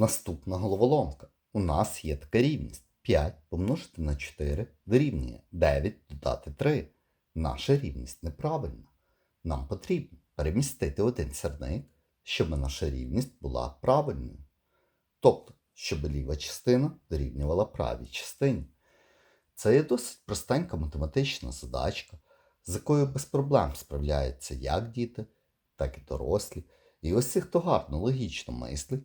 Наступна головоломка. У нас є така рівність. 5 помножити на 4 дорівнює 9 додати 3. Наша рівність неправильна. Нам потрібно перемістити один сірник, щоб наша рівність була правильною. Тобто, щоб ліва частина дорівнювала правій частині. Це є досить простенька математична задачка, з якою без проблем справляються як діти, так і дорослі. І усі, хто гарно логічно мислить,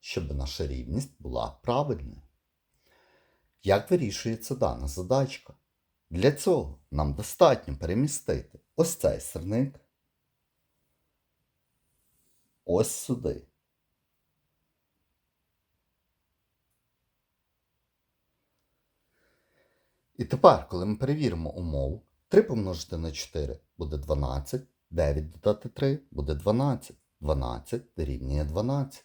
щоб наша рівність була правильною. Як вирішується дана задачка? Для цього нам достатньо перемістити ось цей сірник ось сюди. І тепер, коли ми перевіримо умову, 3 помножити на 4 буде 12, 9 додати 3 буде 12, 12 дорівнює 12.